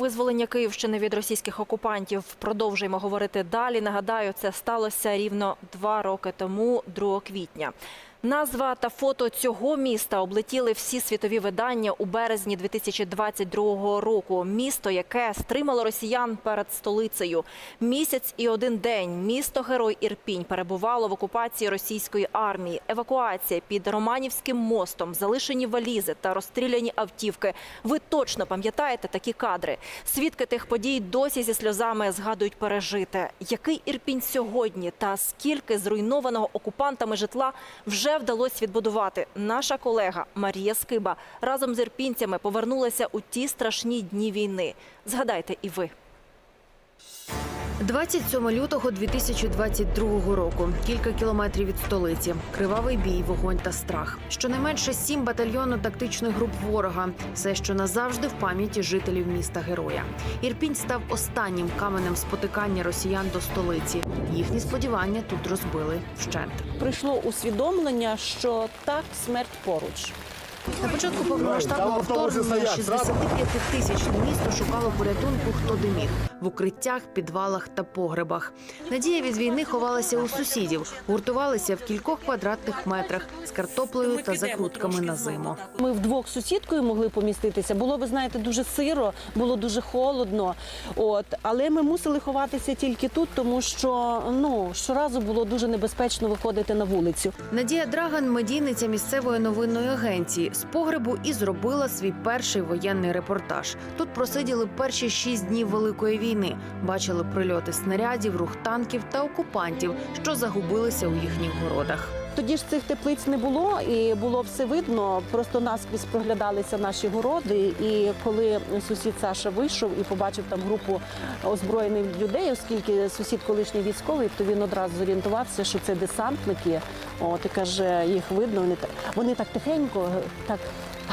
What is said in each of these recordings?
визволення Київщини від російських окупантів. Продовжуємо говорити далі. Нагадаю, це сталося рівно два роки тому, 2 квітня. Назва та фото цього міста облетіли всі світові видання у березні 2022 року. Місто, яке стримало росіян перед столицею. Місяць і один день місто Герой Ірпінь перебувало в окупації російської армії. Евакуація під Романівським мостом, залишені валізи та розстріляні автівки. Ви точно пам'ятаєте такі кадри. Свідки тих подій досі зі сльозами згадують пережите. Який Ірпінь сьогодні та скільки зруйнованого окупантами житла вже вдалося відбудувати? Наша колега Марія Скиба разом з ірпінцями повернулася у ті страшні дні війни. Згадайте і ви. 27 лютого 2022 року. Кілька кілометрів від столиці. Кривавий бій, вогонь та страх. Щонайменше сім батальйону тактичних груп ворога. Все, що назавжди в пам'яті жителів міста героя. Ірпінь став останнім каменем спотикання росіян до столиці. Їхні сподівання тут розбили вщент. прийшло усвідомлення, що так смерть поруч. На початку повномасштабного вторгнення 65 тисячне місто шукало порятунку хто де міг в укриттях, підвалах та погребах. Надія від війни ховалася у сусідів, гуртувалися в кількох квадратних метрах з картоплею та закрутками на зиму. Ми вдвох з сусідкою могли поміститися. Було, ви знаєте, дуже сиро, було дуже холодно. От але ми мусили ховатися тільки тут, тому що ну щоразу було дуже небезпечно виходити на вулицю. Надія Драган, медійниця місцевої новинної агенції, з погребу і зробила свій перший воєнний репортаж. Тут просиділи перші шість днів великої війни. Бачили прильоти снарядів, рух танків та окупантів, що загубилися у їхніх городах. Тоді ж цих теплиць не було, і було все видно. Просто наскрізь проглядалися наші городи. І коли сусід Саша вийшов і побачив там групу озброєних людей, оскільки сусід колишній військовий, то він одразу зорієнтувався, що це десантники. От і каже, їх видно. Вони так вони так тихенько, так.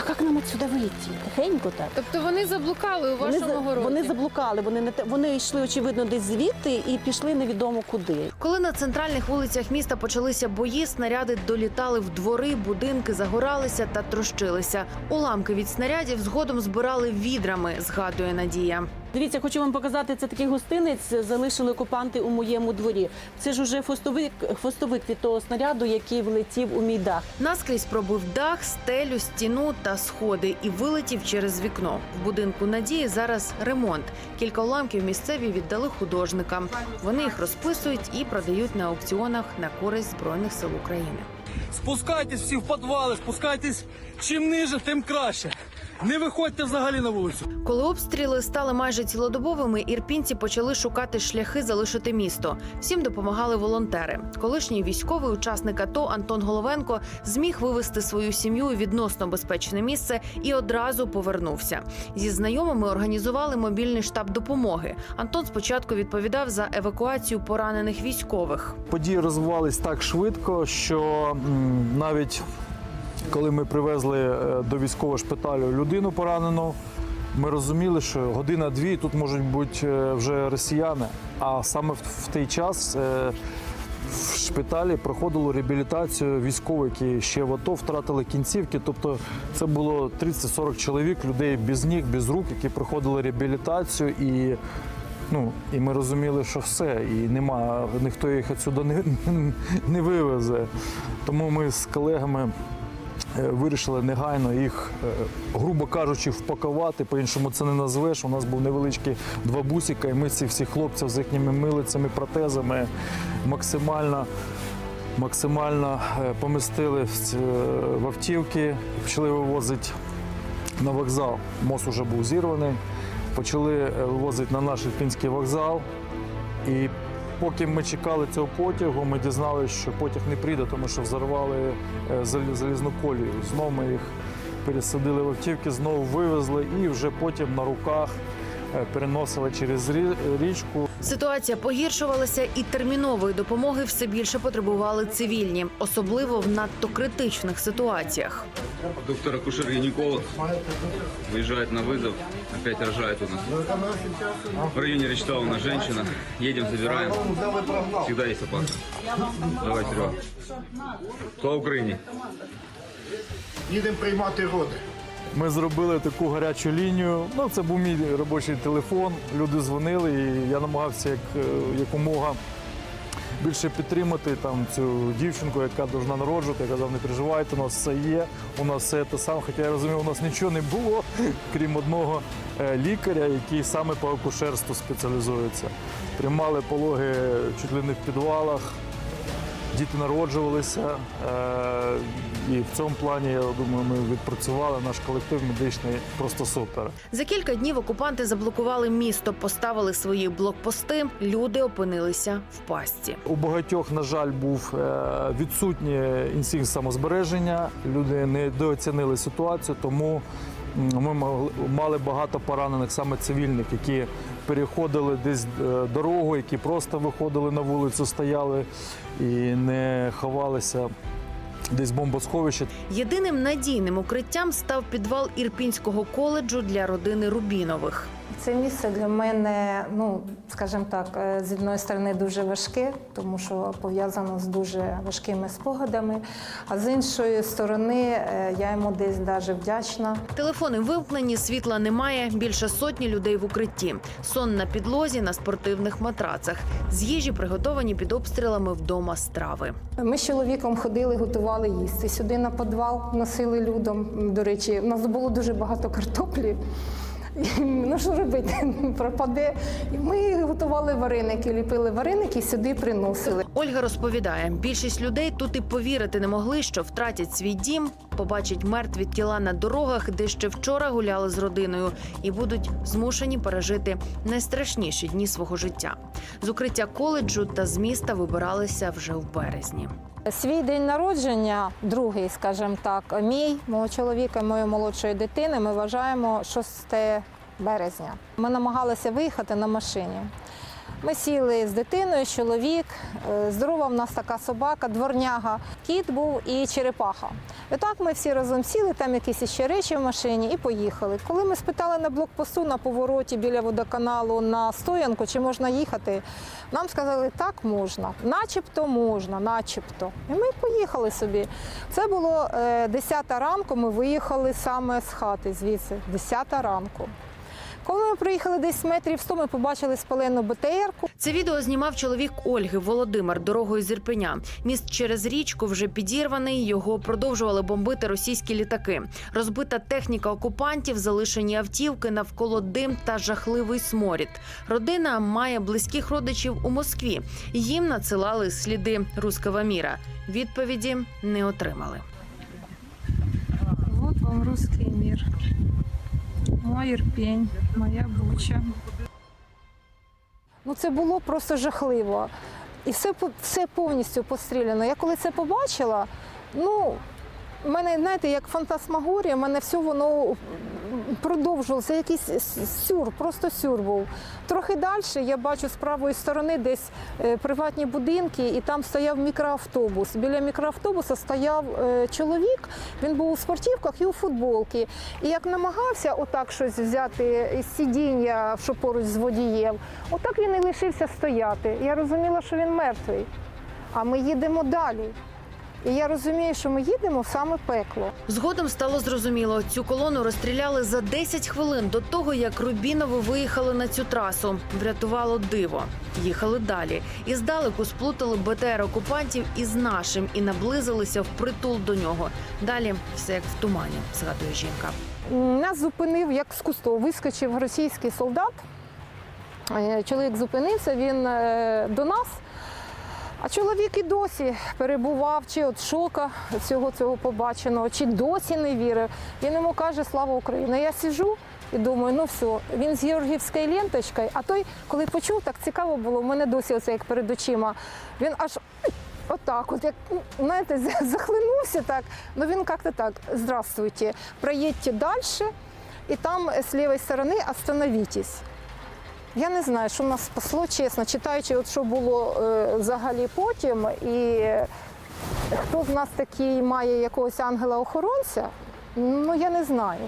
А як нам отсюди вийти? Тихенько так. Тобто вони заблукали у Вони, за- вони заблукали, вони не те- вони йшли очевидно десь звідти і пішли невідомо куди. Коли на центральних вулицях міста почалися бої, снаряди долітали в двори, будинки загоралися та трощилися. Уламки від снарядів згодом збирали відрами, згадує Надія. Дивіться, хочу вам показати, це такий гостинець залишили окупанти у моєму дворі. Це ж уже хвостовик, хвостовик від того снаряду, який влетів у мій дах. Наскрізь пробив дах, стелю, стіну та сходи і вилетів через вікно. В будинку Надії зараз ремонт. Кілька уламків місцеві віддали художникам. Вони їх розписують і продають на аукціонах на користь збройних сил України. Спускайтесь всі в підвали, спускайтесь чим ниже, тим краще. Не виходьте взагалі на вулицю. Коли обстріли стали майже цілодобовими, ірпінці почали шукати шляхи залишити місто. Всім допомагали волонтери. Колишній військовий учасник АТО Антон Головенко зміг вивести свою сім'ю у відносно безпечне місце і одразу повернувся. Зі знайомими організували мобільний штаб допомоги. Антон спочатку відповідав за евакуацію поранених військових. Події розвивались так швидко, що навіть коли ми привезли е, до військового шпиталю людину поранену, ми розуміли, що година-дві тут можуть бути е, вже росіяни. А саме в, той час е, в шпиталі проходило реабілітацію військових, які ще в АТО втратили кінцівки. Тобто це було 30-40 чоловік, людей без ніг, без рук, які проходили реабілітацію і. Ну і ми розуміли, що все, і нема, ніхто їх відсюди не, не вивезе. Тому ми з колегами е, вирішили негайно їх, е, грубо кажучи, впакувати. По-іншому це не назвеш. У нас був невеличкий два бусика, і ми ці всі хлопців з їхніми милицями, протезами максимально. Максимально е, помістили в автівки, почали вивозити на вокзал. Мост вже був зірваний. Почали е, вивозити на наш Ірпінський вокзал. І поки ми чекали цього потягу, ми дізналися, що потяг не прийде, тому що взорвали е, залізну колію. Знову ми їх пересадили в автівки, знову вивезли і вже потім на руках е, переносили через річку. Ситуація погіршувалася, і термінової допомоги все більше потребували цивільні, особливо в надто критичних ситуаціях. Доктор акушер-гинеколог выезжает на вызов, опять рожает у нас. В районе Речтау у нас женщина. Едем, забираем. Всегда есть опасность. Давай, Серега. Слава Украине! Їдемо приймати роди. Ми зробили таку гарячу лінію. Ну, це був мій робочий телефон. Люди дзвонили, і я намагався як, е, якомога більше підтримати там цю дівчинку, яка повинна народжувати. Я казав, не переживайте, у нас все є, у нас все те саме. Хоча я розумів, у нас нічого не було, крім одного е, лікаря, який саме по акушерству спеціалізується. Приймали пологи чуть ли не в підвалах, діти народжувалися. Е, і в цьому плані, я думаю, ми відпрацювали наш колектив медичний просто супер. За кілька днів окупанти заблокували місто, поставили свої блокпости. Люди опинилися в пастці. У багатьох, на жаль, був е, відсутній інстинкт самозбереження. Люди недооцінили ситуацію, тому ми мали багато поранених саме цивільних, які переходили десь е, дорогу, які просто виходили на вулицю, стояли і не ховалися десь в бомбосховищі. Єдиним надійним укриттям став підвал Ірпінського коледжу для родини Рубінових. Це місце для мене, ну скажімо так, е, з одної сторони дуже важке, тому що пов'язано з дуже важкими спогадами. А з іншої сторони, е, я йому десь даже вдячна. Телефони вимкнені, світла немає. Більше сотні людей в укритті. Сон на підлозі на спортивних матрацах. З їжі приготовані під обстрілами вдома страви. Ми з чоловіком ходили, готували їсти. Сюди на підвал носили людям. До речі, у нас було дуже багато картоплі. Ну що робити? Пропаде. Ми готували вареники, ліпили вареники сюди приносили. Ольга розповідає, більшість людей тут і повірити не могли, що втратять свій дім, побачать мертві тіла на дорогах, де ще вчора гуляли з родиною, і будуть змушені пережити найстрашніші дні свого життя. З укриття коледжу та з міста вибиралися вже в березні. Свій день народження, другий, скажімо так, мій, мого чоловіка, моєї молодшої дитини, ми вважаємо 6 березня. Ми намагалися виїхати на машині. Ми сіли з дитиною, чоловік, е, здорова в нас така собака, дворняга, кіт був і черепаха. І так ми всі разом сіли, там якісь ще речі в машині і поїхали. Коли ми спитали на блокпосту на повороті біля водоканалу на стоянку, чи можна їхати, нам сказали, так можна, начебто можна, начебто. І ми поїхали собі. Це було е, 10 ранку, ми виїхали саме з хати звідси, 10 ранку. Коли ми приїхали десь метрів 100, ми побачили спалену БТРку. Це відео знімав чоловік Ольги Володимир дорогою з Ірпеня. Міст через річку вже підірваний. Його продовжували бомбити російські літаки. Розбита техніка окупантів, залишені автівки, навколо дим та жахливий сморід. Родина має близьких родичів у Москві. Їм надсилали сліди руского міра. Відповіді не отримали. Вот вам русский мир. Мой Ірпінь, моя Буча. Ну це було просто жахливо. І все, все повністю постріляно. Я коли це побачила, ну, в мене, знаєте, як фантасмагорія, в мене все воно продовжувалося. Якийсь сюр, просто сюр був. Трохи далі я бачу з правої сторони десь е, приватні будинки, і там стояв мікроавтобус. Біля мікроавтобуса стояв е, чоловік, він був у спортівках і у футболці. І як намагався отак щось взяти із сидіння, що поруч з водієм, отак він і лишився стояти. Я розуміла, що він мертвий. А ми їдемо далі. І я розумію, що ми їдемо в саме пекло. Згодом стало зрозуміло, цю колону розстріляли за 10 хвилин до того, як Рубінови виїхали на цю трасу. Врятувало диво. Їхали далі. І здалеку сплутали БТР окупантів із нашим і наблизилися впритул до нього. Далі все як в тумані, згадує жінка. Нас зупинив, як з кусту, вискочив російський солдат. Е, Чоловік зупинився, він е, до нас. А чоловік і досі перебував чи от шока цього цього побаченого, чи досі не вірив. Він йому каже Слава Україні. Я сижу і думаю, ну все, він з георгівською ленточкою, а той, коли почув, так цікаво було, в мене досі оце як перед очима. Він аж отак, от як знаєте, захлинувся так. Ну він як-то так, здравствуйте, проїдьте далі, і там з лівої сторони остановитесь. Я не знаю, що нас спасло, чесно, читаючи, от що було е, взагалі потім, і хто в нас такий має якогось ангела-охоронця, ну я не знаю.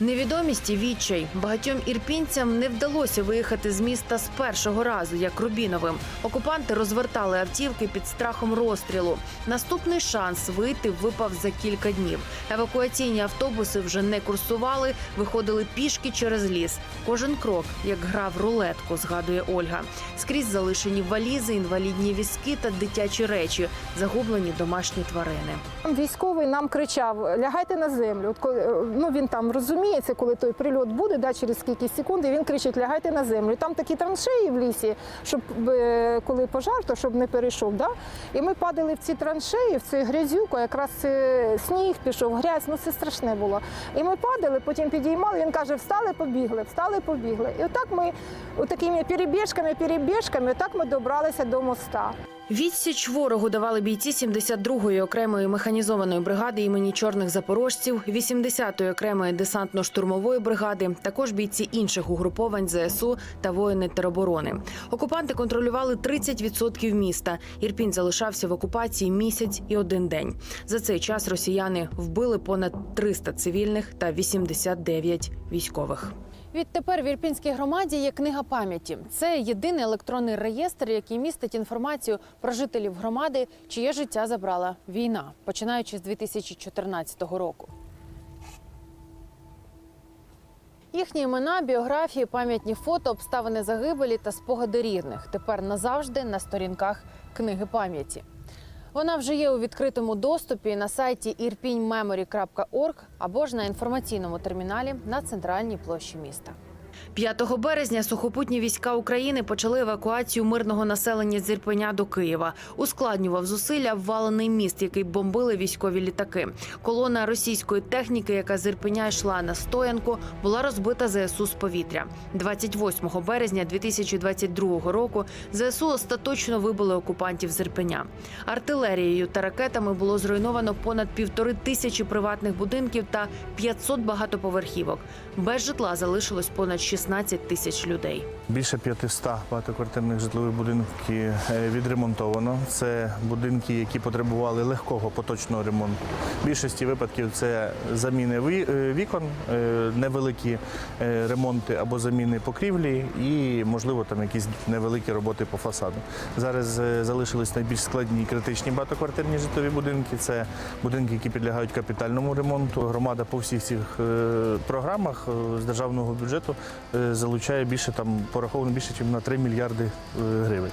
Невідомість і відчай багатьом ірпінцям не вдалося виїхати з міста з першого разу, як Рубіновим. Окупанти розвертали автівки під страхом розстрілу. Наступний шанс вийти випав за кілька днів. Евакуаційні автобуси вже не курсували, виходили пішки через ліс. Кожен крок, як гра в рулетку, згадує Ольга. Скрізь залишені валізи, інвалідні візки та дитячі речі, загублені домашні тварини. Військовий нам кричав: лягайте на землю. Е, ну він там розуміється, коли той прильот буде, да, через скільки секунд, і він кричить: лягайте на землю. Там такі траншеї в лісі, щоб е, коли пожар, то щоб не перейшов. Да? І ми падали в ці траншеї, в цю грязюку, якраз е, сніг пішов, грязь, ну це страшне було. І ми падали, потім підіймали. Він каже: встали, побігли, встали, побігли. І отак ми такими перебіжками, перебіжками, отак ми добралися до моста. Відсіч ворогу давали бійці 72-ї окремої механізованої бригади імені чорних запорожців, 80-ї окремої десантно-штурмової бригади, також бійці інших угруповань ЗСУ та воїни тероборони. Окупанти контролювали 30% міста. Ірпінь залишався в окупації місяць і один день. За цей час росіяни вбили понад 300 цивільних та 89 військових. Відтепер в Ірпінській громаді є книга пам'яті. Це єдиний електронний реєстр, який містить інформацію про жителів громади, чиє життя забрала війна, починаючи з 2014 року. Їхні імена, біографії, пам'ятні фото, обставини загибелі та спогади рідних тепер назавжди на сторінках книги пам'яті. Вона вже є у відкритому доступі на сайті irpinmemory.org або ж на інформаційному терміналі на центральній площі міста. 5 березня сухопутні війська України почали евакуацію мирного населення з Ірпеня до Києва. Ускладнював зусилля ввалений міст, який бомбили військові літаки. Колона російської техніки, яка з Ірпеня йшла на стоянку, була розбита ЗСУ з повітря. 28 березня 2022 року ЗСУ остаточно вибили окупантів з Ірпеня. Артилерією та ракетами було зруйновано понад півтори тисячі приватних будинків та 500 багатоповерхівок. Без житла залишилось понад 16 тисяч людей. Більше 500 багатоквартирних житлових будинків е, відремонтовано. Це будинки, які потребували легкого поточного ремонту. В більшості випадків це заміни е, вікон, е, невеликі ремонти або заміни покрівлі і, можливо, там якісь невеликі роботи по фасаду. Зараз залишились найбільш складні критичні багатоквартирні житлові будинки. Це будинки, які підлягають капітальному ремонту. Громада по всіх цих програмах з державного бюджету залучає більше там пораховано більше, ніж на 3 мільярди е, гривень.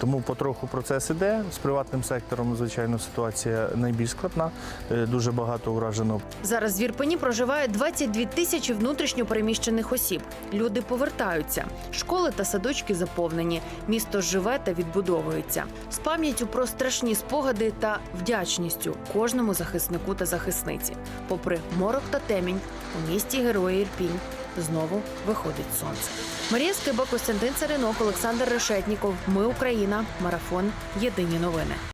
Тому потроху процес іде з приватним сектором. Звичайно, ситуація найбільш складна. Е, Дуже багато уражено Зараз в Ірпені проживає 22 тисячі внутрішньо переміщених осіб. Люди повертаються. Школи та садочки заповнені. Місто живе та відбудовується з пам'яттю про страшні спогади та вдячністю кожному захиснику та захисниці. Попри морок та темінь, у місті Герої Ірпінь знову виходить сонце. Марія Скиба, Костянтин Царинок, Олександр Решетніков. Ми Україна. Марафон. Єдині новини.